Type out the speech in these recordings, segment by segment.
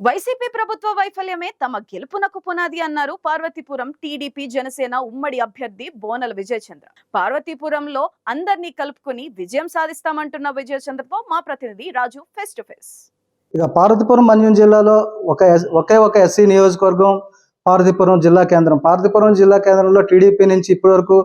YCP ప్రభుత్వ వైఫల్యమే తమ గెలుపునకు పునాది అన్నారు పార్వతీపురం టీడీపీ జనసేన ఉమ్మడి అభ్యర్థి బోనల విజయచంద్ర. పార్వతీపురంలో అందరినీ కలుపుకుని విజయం సాధిస్తామంటున్న విజయచంద్రతో మా ప్రతినిధి రాజు ఫేస్ టు ఫేస్ ఇక పార్వతీపురం మన్యం జిల్లాలో ఒక ఒకే ఒక ఎస్సీ నియోజకవర్గం పార్వతీపురం జిల్లా కేంద్రం. పార్వతీపురం జిల్లా కేంద్రంలో టీడీపీ నుంచి ఇప్పటివరకు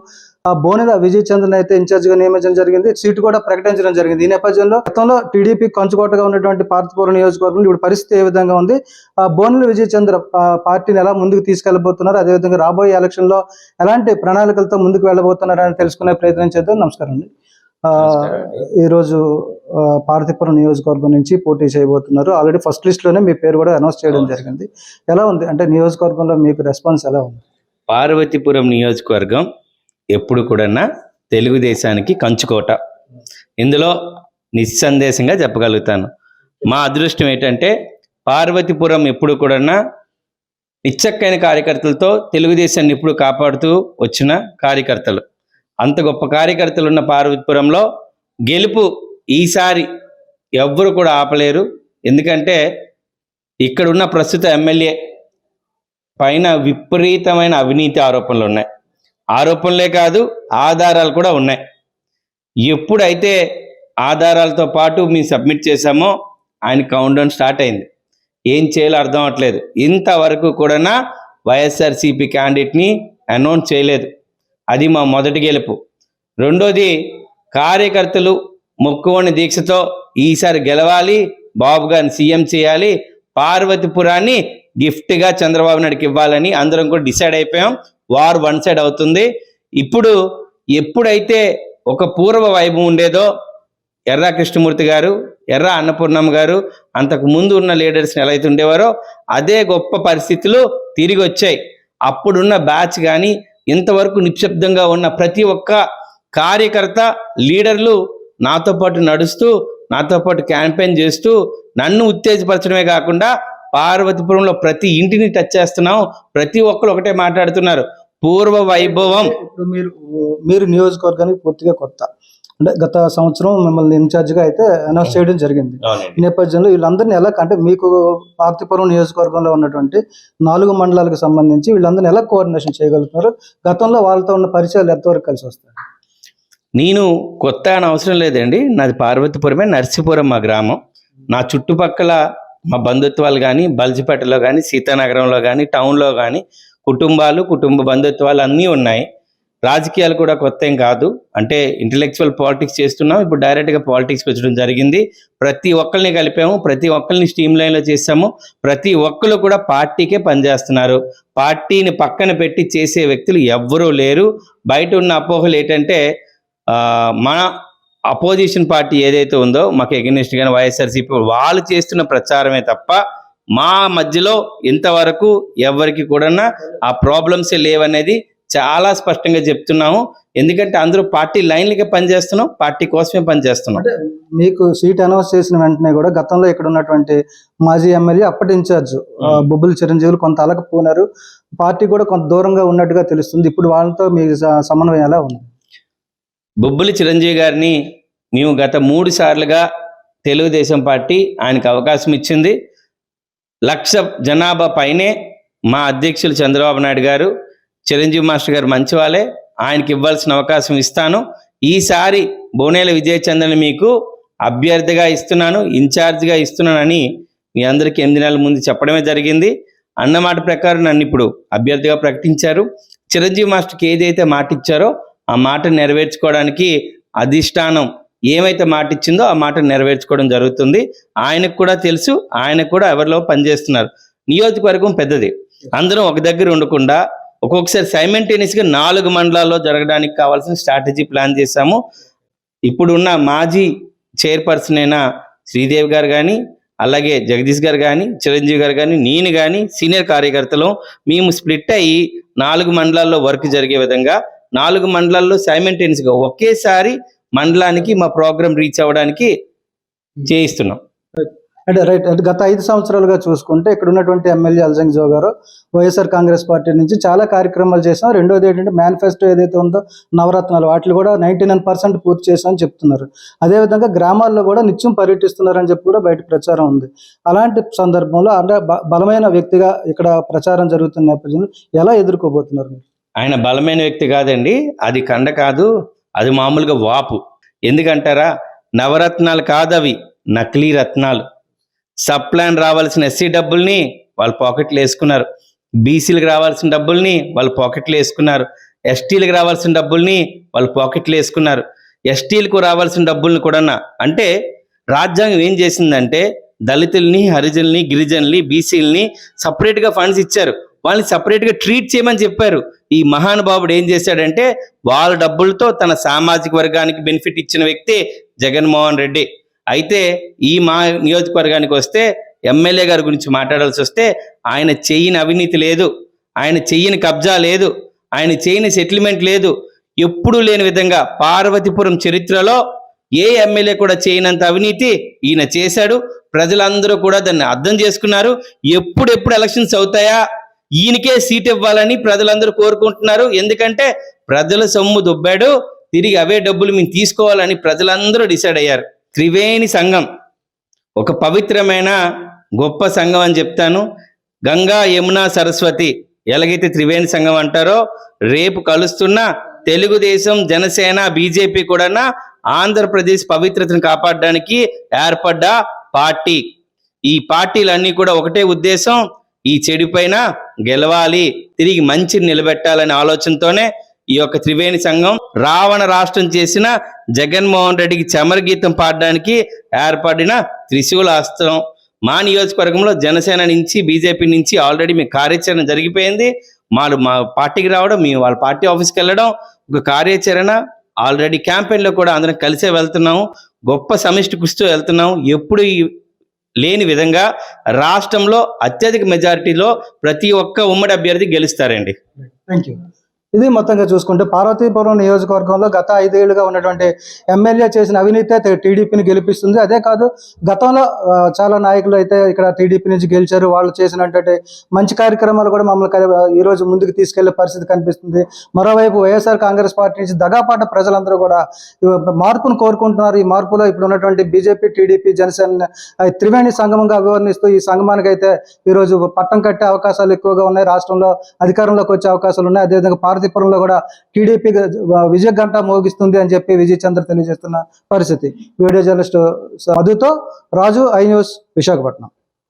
ఆ బోనెల విజయ్ చంద్రన్ అయితే ఇన్ఛార్జ్గా నియమించడం జరిగింది. సీటు కూడా ప్రకటించడం జరిగింది. ఈ నేపథ్యంలో గతంలో టీడీపీ కంచుకోటగా ఉన్నటువంటి పార్వతీపురం నియోజకవర్గంలో ఇప్పుడు పరిస్థితి ఏ విధంగా ఉంది? ఆ బోనెల విజయ్ చంద్ర పార్టీని ఎలా ముందుకు తీసుకెళ్ళబోతున్నారు అదేవిధంగా రాబోయే ఎలక్షన్లో ఎలాంటి ప్రణాళికలతో ముందుకు వెళ్ళబోతున్నారు అని తెలుసుకునే ప్రయత్నం చేద్దాం. నమస్కారం అండి. ఈరోజు ఆ, పార్వతీపురం నియోజకవర్గం నుంచి పోటీ చేయబోతున్నారు. ఆల్రెడీ ఫస్ట్ లిస్ట్లోనే మీ పేరు కూడా అనౌన్స్ చేయడం జరిగింది. ఎలా ఉంది? అంటే నియోజకవర్గంలో మీకు రెస్పాన్స్ ఎలా ఉంది? పార్వతీపురం నియోజకవర్గం ఎప్పుడు కూడా తెలుగుదేశానికి కంచుకోట. ఇందులో నిస్సందేశంగా చెప్పగలుగుతాను. మా అదృష్టం ఏంటంటే పార్వతీపురం ఎప్పుడు కూడా నిచ్చక్కైన కార్యకర్తలతో తెలుగుదేశాన్ని ఎప్పుడు కాపాడుతూ వచ్చిన కార్యకర్తలు. అంత గొప్ప కార్యకర్తలు ఉన్న పార్వతీపురంలో గెలుపు ఈసారి ఎవ్వరు కూడా ఆపలేరు. ఎందుకంటే ఇక్కడున్న ప్రస్తుత ఎమ్మెల్యే పైన విపరీతమైన అవినీతి ఆరోపణలు ఉన్నాయి. ఆరోపణలే కాదు ఆధారాలు కూడా ఉన్నాయి. ఎప్పుడైతే ఆధారాలతో పాటు మేము సబ్మిట్ చేశామో ఆయన కౌంట్ డౌన్ స్టార్ట్ అయింది. ఏం చేయాలో అర్థం అవట్లేదు ఇంతవరకు కూడా వైఎస్ఆర్సీపీ క్యాండిడేట్ని అనౌన్స్ చేయలేదు. అది మా మొదటి గెలుపు. రెండోది కార్యకర్తలు మొక్కువని దీక్షతో ఈసారి గెలవాలి బాబు గారిని సీఎం చేయాలి పార్వతీపురాన్ని గిఫ్ట్గా చంద్రబాబు నాయుడుకి ఇవ్వాలని అందరం కూడా డిసైడ్ అయిపోయాం. వార్ వన్ సైడ్ అవుతుంది. ఇప్పుడు ఎప్పుడైతే ఒక పూర్వ వైభవం ఉండేదో ఎర్ర కృష్ణమూర్తి గారు ఎర్ర అన్నపూర్ణమ్మ గారు అంతకు ముందు ఉన్న లీడర్స్ని ఎలా అయితే ఉండేవారో అదే గొప్ప పరిస్థితులు తిరిగి వచ్చాయి. అప్పుడున్న బ్యాచ్ కానీ ఇంతవరకు నిశ్శబ్దంగా ఉన్న ప్రతి ఒక్క కార్యకర్త లీడర్లు నాతో పాటు నడుస్తూ నాతో పాటు క్యాంపెయిన్ చేస్తూ నన్ను ఉత్తేజపరచడమే కాకుండా పార్వతీపురంలో ప్రతి ఇంటిని టచ్ చేస్తున్నాం. ప్రతి ఒక్కరు ఒకటే మాట్లాడుతున్నారు. పూర్వ వైభవం. ఇప్పుడు మీరు మీరు నియోజకవర్గానికి పూర్తిగా కొత్త. అంటే గత సంవత్సరం మిమ్మల్ని ఇన్ఛార్జ్గా అయితే అనౌన్స్ చేయడం జరిగింది. ఈ నేపథ్యంలో వీళ్ళందరినీ ఎలా అంటే మీకు పార్వతీపురం నియోజకవర్గంలో ఉన్నటువంటి నాలుగు మండలాలకు సంబంధించి వీళ్ళందరినీ ఎలా కోఆర్డినేషన్ చేయగలుగుతున్నారు? గతంలో వాళ్ళతో ఉన్న పరిచయాలు ఎంతవరకు కలిసి వస్తాయి? నేను కొత్త అని అవసరం లేదండి. నాది పార్వతీపురమే నర్సీపురం మా గ్రామం. నా చుట్టుపక్కల మా బంధుత్వాలు కానీ బల్జిపేటలో కానీ సీతానగరంలో కానీ టౌన్లో కానీ కుటుంబాలు కుటుంబ బంధుత్వాలు అన్నీ ఉన్నాయి. రాజకీయాలు కూడా కొత్త ఏం కాదు. అంటే ఇంటలెక్చువల్ పాలిటిక్స్ చేస్తున్నాం. ఇప్పుడు డైరెక్ట్గా పాలిటిక్స్ పెట్టడం జరిగింది. ప్రతి ఒక్కరిని కలిపాము. ప్రతి ఒక్కరిని స్ట్రీమ్ లైన్లో చేసాము ప్రతి ఒక్కరు కూడా పార్టీకే పనిచేస్తున్నారు. పార్టీని పక్కన పెట్టి చేసే వ్యక్తులు ఎవ్వరూ లేరు. బయట ఉన్న అపోహలు ఏంటంటే మన అపోజిషన్ పార్టీ ఏదైతే ఉందో మాకు ఎగనిస్ట్ కానీ వైఎస్ఆర్సీపీ వాళ్ళు చేస్తున్న ప్రచారమే తప్ప మా మధ్యలో ఇంతవరకు ఎవరికి కూడా ఆ ప్రాబ్లమ్స్ లేవనేది చాలా స్పష్టంగా చెప్తున్నాము. ఎందుకంటే అందరూ పార్టీ లైన్లకే పనిచేస్తున్నాం పార్టీ కోసమే పనిచేస్తున్నాం. అంటే మీకు సీట్ అనౌన్స్ చేసిన వెంటనే కూడా గతంలో ఇక్కడ ఉన్నటువంటి మాజీ ఎమ్మెల్యే అప్పటి ఇన్ఛార్జ్ బొబ్బిలి చిరంజీవులు కొంత అలకపోయినారు పార్టీ కూడా కొంత దూరంగా ఉన్నట్టుగా తెలుస్తుంది. ఇప్పుడు వాళ్ళతో మీ సమన్వయం ఎలా ఉంది? బొబ్బులి చిరంజీవి గారిని మేము గత మూడు సార్లుగా తెలుగుదేశం పార్టీ ఆయనకు అవకాశం ఇచ్చింది. లక్ష జనాభా పైనే మా అధ్యక్షులు చంద్రబాబు నాయుడు గారు చిరంజీవి మాస్టర్ గారు మంచి వాళ్ళే ఆయనకి ఇవ్వాల్సిన అవకాశం ఇస్తాను. ఈసారి బోనేల విజయచంద్రని మీకు అభ్యర్థిగా ఇస్తున్నాను ఇన్ఛార్జ్గా ఇస్తున్నానని మీ అందరికీ ఎనిమిది నెలల ముందు చెప్పడమే జరిగింది. అన్నమాట ప్రకారం నన్ను ఇప్పుడు అభ్యర్థిగా ప్రకటించారు. చిరంజీవి మాస్టర్కి ఏదైతే మాట ఇచ్చారో ఆ మాట నెరవేర్చుకోవడానికి అధిష్టానం ఏమైతే మాట ఇచ్చిందో ఆ మాట నెరవేర్చుకోవడం జరుగుతుంది. ఆయనకు కూడా తెలుసు ఆయన కూడా ఎవరిలో పనిచేస్తున్నారు. నియోజకవర్గం పెద్దది. అందరం ఒక దగ్గర ఉండకుండా ఒక్కొక్కసారి సైమెంటేనియస్గా నాలుగు మండలాల్లో జరగడానికి కావాల్సిన స్ట్రాటజీ ప్లాన్ చేశాము. ఇప్పుడున్న మాజీ చైర్పర్సన్ అయిన శ్రీదేవి గారు కానీ అలాగే జగదీష్ గారు కానీ చిరంజీవి గారు కానీ నేను కానీ సీనియర్ కార్యకర్తలు మేము స్ప్లిట్ అయ్యి నాలుగు మండలాల్లో వర్క్ జరిగే విధంగా నాలుగు మండలాల్లో సైమెంటేనియస్గా ఒకేసారి మండలానికి మా ప్రోగ్రామ్ రీచ్ అవ్వడానికి చేయిస్తున్నాం. అంటే రైట్ అంటే గత ఐదు సంవత్సరాలుగా చూసుకుంటే ఇక్కడ ఉన్నటువంటి ఎమ్మెల్యే అల్జంగ్ జో గారు వైఎస్ఆర్ కాంగ్రెస్ పార్టీ నుంచి చాలా కార్యక్రమాలు చేసాం రెండోది ఏంటంటే మేనిఫెస్టో ఏదైతే ఉందో నవరత్నాలు వాటిని కూడా నైంటీ నైన్ పర్సెంట్ పూర్తి చేశామని చెప్తున్నారు. అదేవిధంగా గ్రామాల్లో కూడా నిత్యం పర్యటిస్తున్నారని చెప్పి కూడా బయట ప్రచారం ఉంది. అలాంటి సందర్భంలో అంటే బ- బలమైన వ్యక్తిగా ఇక్కడ ప్రచారం జరుగుతున్న నేపథ్యంలో ఎలా ఎదుర్కోబోతున్నారు మీరు? ఆయన బలమైన వ్యక్తి కాదండి. అది కండ కాదు అది మామూలుగా వాపు. ఎందుకంటారా? నవరత్నాలు కాదు అవి నకిలీ రత్నాలు. సబ్ ప్లాన్ రావాల్సిన ఎస్సీ డబ్బుల్ని వాళ్ళ పాకెట్లు వేసుకున్నారు. బీసీలకు రావాల్సిన డబ్బుల్ని వాళ్ళ పాకెట్లు వేసుకున్నారు. ఎస్టీలకు రావాల్సిన డబ్బుల్ని వాళ్ళ పాకెట్లు వేసుకున్నారు. ఎస్టీలకు రావాల్సిన డబ్బుల్ని కూడా అంటే రాజ్యాంగం ఏం చేసిందంటే దళితుల్ని హరిజనుల్ని గిరిజనుల్ని బీసీలని సపరేట్గా ఫండ్స్ ఇచ్చారు. వాళ్ళని సపరేట్గా ట్రీట్ చేయమని చెప్పారు. ఈ మహానుభావుడు ఏం చేశాడంటే వాళ్ళ డబ్బులతో తన సామాజిక వర్గానికి బెనిఫిట్ ఇచ్చిన వ్యక్తి జగన్మోహన్ రెడ్డి. అయితే ఈ మా నియోజకవర్గానికి వస్తే ఎమ్మెల్యే గారి గురించి మాట్లాడాల్సి వస్తే ఆయన చెయ్యని అవినీతి లేదు ఆయన చెయ్యని కబ్జా లేదు ఆయన చేయని సెటిల్మెంట్ లేదు. ఎప్పుడూ లేని విధంగా పార్వతీపురం చరిత్రలో ఏ ఎమ్మెల్యే కూడా చేయనంత అవినీతి ఈయన చేశాడు. ప్రజలందరూ కూడా దాన్ని అర్థం చేసుకున్నారు. ఎప్పుడెప్పుడు ఎలక్షన్స్ అవుతాయా? ఈయనకే సీట్ ఇవ్వాలని ప్రజలందరూ కోరుకుంటున్నారు. ఎందుకంటే ప్రజల సొమ్ము దుబ్బాడు తిరిగి అవే డబ్బులు మేము తీసుకోవాలని ప్రజలందరూ డిసైడ్ అయ్యారు. త్రివేణి సంఘం. ఒక పవిత్రమైన గొప్ప సంఘం అని చెప్తాను. గంగా యమున సరస్వతి ఎలాగైతే త్రివేణి సంఘం అంటారో రేపు కలుస్తున్న తెలుగుదేశం జనసేన బీజేపీ కూడా ఆంధ్రప్రదేశ్ పవిత్రతను కాపాడడానికి ఏర్పడ్డ పార్టీ. ఈ పార్టీలన్నీ కూడా ఒకటే ఉద్దేశం ఈ చెడుపైన గెలవాలి తిరిగి మంచిని నిలబెట్టాలనే ఆలోచనతోనే ఈ యొక్క త్రివేణి సంఘం రావణ రాష్ట్రం చేసిన జగన్మోహన్ రెడ్డికి చమరగీతం పాడడానికి ఏర్పడిన త్రిశూల అస్త్రం మా నియోజకవర్గంలో జనసేన నుంచి బీజేపీ నుంచి ఆల్రెడీ మీ కార్యాచరణ జరిగిపోయింది. వాళ్ళు మా పార్టీకి రావడం మేము వాళ్ళ పార్టీ ఆఫీస్కి వెళ్ళడం ఒక కార్యాచరణ. ఆల్రెడీ క్యాంపెయిన్లో కూడా అందరం కలిసే వెళ్తున్నాము. గొప్ప సమిష్టి కృషితో వెళ్తున్నాము. ఎప్పుడు లేని విధంగా రాష్ట్రంలో అత్యధిక మెజారిటీలో ప్రతి ఒక్క ఉమ్మడి అభ్యర్థి గెలుస్తారండి. థ్యాంక్ యూ ఇది మొత్తంగా చూసుకుంటే పార్వతీపురం నియోజకవర్గంలో గత ఐదేళ్ళుగా ఉన్నటువంటి ఎమ్మెల్యే చేసిన అవినీతి టీడీపీని గెలిపిస్తుంది. అదే కాదు గతంలో చాలా నాయకులు అయితే ఇక్కడ టీడీపీ నుంచి గెలిచారు. వాళ్ళు చేసినటువంటి మంచి కార్యక్రమాలు కూడా మమ్మల్ని ఈరోజు ఈ రోజు ముందుకు తీసుకెళ్ళే పరిస్థితి కనిపిస్తుంది. మరోవైపు వైఎస్ఆర్ కాంగ్రెస్ పార్టీ నుంచి దగాపాట ప్రజలందరూ కూడా మార్పును కోరుకుంటున్నారు. ఈ మార్పులో ఇప్పుడు ఉన్నటువంటి బీజేపీ టీడీపీ జనసేన త్రివేణి సంగమంగా అభివర్ణిస్తూ ఈ సంగమానికి అయితే ఈ రోజు పట్టం కట్టే అవకాశాలు ఎక్కువగా ఉన్నాయి. రాష్ట్రంలో అధికారంలోకి వచ్చే అవకాశాలు ఉన్నాయి. అదేవిధంగా పార్వతీపురంలో కూడా టీడీపీ విజయ గంట మోగిస్తుంది అని చెప్పి విజయ్ చంద్ర తెలియజేస్తున్న పరిస్థితి. వీడియో జర్నలిస్ట్ మధుతో రాజు ఐ న్యూస్ విశాఖపట్నం.